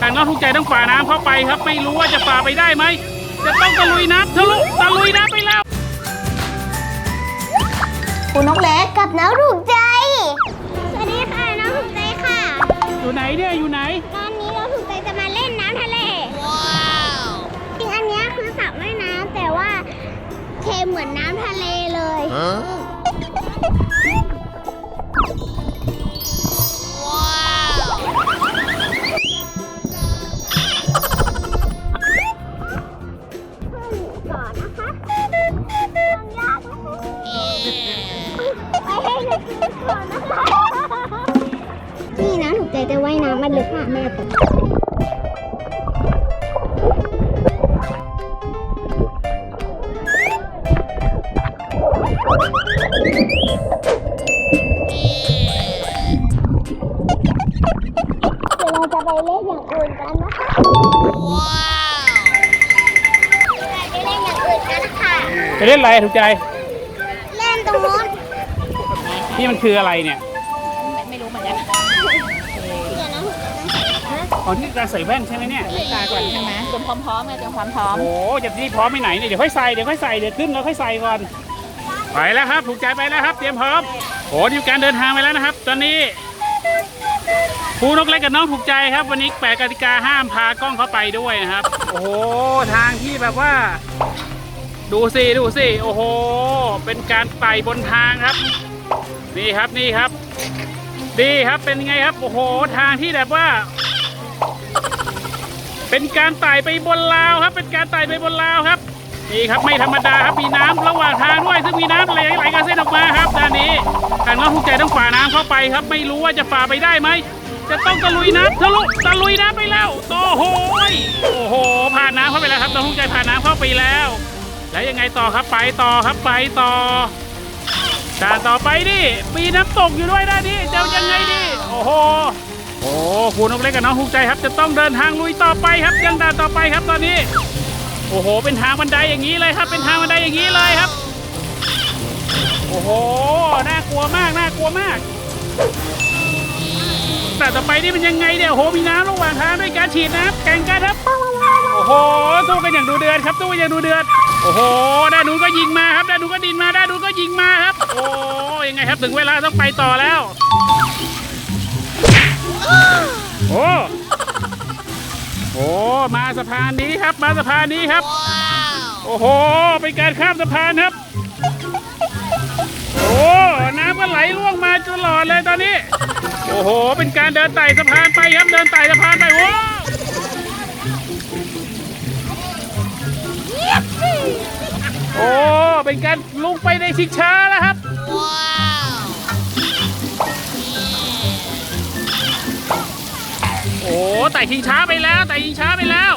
ทางน้องทุกใจต้องฝ่าน้ำเข้าไปครับ ไม่รู้ว่าจะฝ่าไปได้ไหม จะต้องตะลุยน้ำทะลุตะลุยน้ำไปแล้ว คุณนกเล็กกับน้องถูกใจ สวัสดีค่ะน้องถูกใจค่ะ อยู่ไหนเนี่ยอยู่ไหน ตอนนี้เราถูกใจจะมาเล่นน้ำทะเล ว้าวจริงอันเนี้ยคือสระว่ายน้ำแต่ว่าเทเหมือนน้ำทะเลเลย นี่นะถูกใจจะว่ายน้ำมันลึกมากแม่ตกเดี๋ยวเราจะไปเล่นอย่างอื่นกันนะคะว้าวเราจะเล่นอย่างอื่นกันค่ะจะเล่นอะไรถูกใจ นี่มันคืออะไรเนี่ยไม่รู้เหมือนกันเดี๋ยวนะอ๋อนี่การใส่แว่นใช่ไหมเนี่ยตาก่อนใช่ไหมเตรียมความพร้อมไงเตรียมความพร้อมโอ้จะรีบพร้อมไปไหนเนี่ยเดี๋ยวค่อยใส่เดี๋ยวค่อยใส่เดี๋ยวขึ้นแล้วค่อยใส่ก่อนไปแล้วครับถูกใจไปแล้วครับ เตรียมพร้อมโอ้ทีมการเดินทางไปแล้วนะครับ ตอนนี้ครูนกเล็กกับน้องถูกใจครับ วันนี้แปลกติกาห้ามพากล้องเข้าไปด้วยนะครับ โอ้โหทางที่แบบว่า ดูสิดูสิโอ้โห เป็นการไต่บนทางครับ นี่ครับนี่ครับ ดีครับเป็นไงครับ โอ้โห ทางที่แบบว่า เป็นการไต่ไปบนราวครับ เป็นการไต่ไปบนราวครับนี่ครับไม่ธรรมดาครับมีน้ำระหว่างทางด้วย ซึ่งมีน้ำไหลไหลกระเซ็นออกมาครับด้านนี้ทางน้องทุกใจต้องฝ่าน้ำเข้าไปครับ ไม่รู้ว่าจะฝ่าไปได้ไหมจะต้องตะลุยน้ำทะลุตะลุยน้ำไปแล้วโอ้โหยโอ้โห ผ่านน้ำเข้าไปแล้วครับน้องทุกใจผ่านน้ำเข้าไปแล้ว แล้วยังไงต่อครับไปต่อครับไปต่อ ด่านต่อไปดิมีน้ำตกอยู่ด้วยนนี้จะยังไงดิโอ้โหโอ้ครูนกเล็กกับน้องภูมิใจครับ จะต้องเดินทางลุยต่อไปครับยังด่านต่อไปครับตอนนี้ โอ้โห เป็นทางบันไดอย่างนี้เลยครับ เป็นทางบันไดอย่างนี้เลยครับ โอ้โหน่ากลัวมากน่ากลัวมากแต่ต่อไปนี่เป็นยังไงเนี่ยโอ้โหมีน้ำระหว่างทางด้วยการฉีดน้ำแข่งกันครับ โอ้โหสู้กันอย่างดูเดือดครับสู้กันอย่างดูเดือดโอ้โหด้านนู้นก็ยิงมาครับด้านนู้นก็ดินมาด้านนู้นก็ยิงมาครับ โอ้ยังไงครับถึงเวลาต้องไปต่อแล้ว โอ้โอ้มาสะพานนี้ครับ มาสะพานนี้ครับ โอ้โหเป็นการข้ามสะพานครับ โอ้น้ำก็ไหลล่วงมาตลอดเลยตอนนี้ โอ้โห เป็นการเดินไต่สะพานไปครับเดินไต่สะพานไปโอ้ โอ้ เป็นการลงไปในชิงช้าแล้วครับ โอ้ แต่ชิงช้าไปแล้ว แต่ชิงช้าไปแล้ว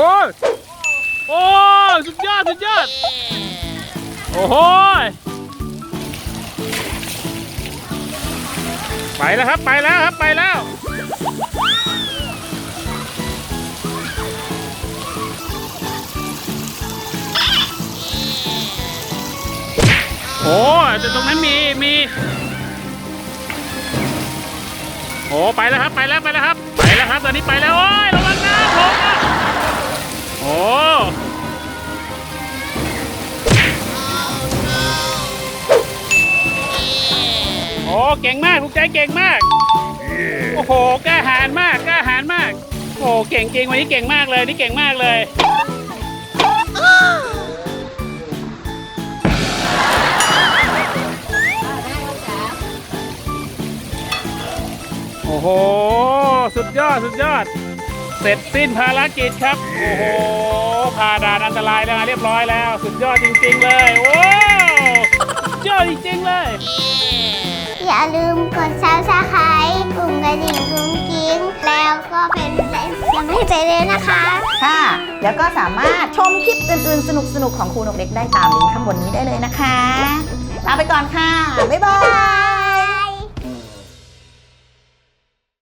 โอ้ยโอ้สุดยอด สุดยอด โอ้โหยไปแล้วครับ ไปแล้วครับ ไปแล้ว โอ้แต่ตรงนั้นมี มี โอ้ ไปแล้วครับ ไปแล้ว ไปแล้วครับ ไปแล้วครับ ตอนนี้ไปแล้ว โอ้ย ระวังนะผม ก่งมากลูกใจเก่งมาก โอ้โหกล้าหาญมากกล้าหาญมาก โอ้เก่งจริงวันนี้เก่งมากเลยนี่เก่งมากเลยโอ้โห สุดยอด สุดยอด เสร็จสิ้นภารกิจครับ โอ้โห ผ่าด่านอันตรายแล้วนะเรียบร้อยแล้ว สุดยอดจริง ๆ เลย โอ้สุดยอดจริง ๆ เลย อย่าลืมกดซับสไครต์กลุ่มกระดิ่งกุ้งกิ้ง แล้วก็เป็นแรงยังให้ใจเลยนะคะ ค่ะ แล้วก็สามารถชมคลิปอื่นๆ สนุกๆ ของครูนกเล็กได้ตามลิงก์ข้างบนนี้ได้เลยนะคะ ลาไปก่อนค่ะ บ๊ายบาย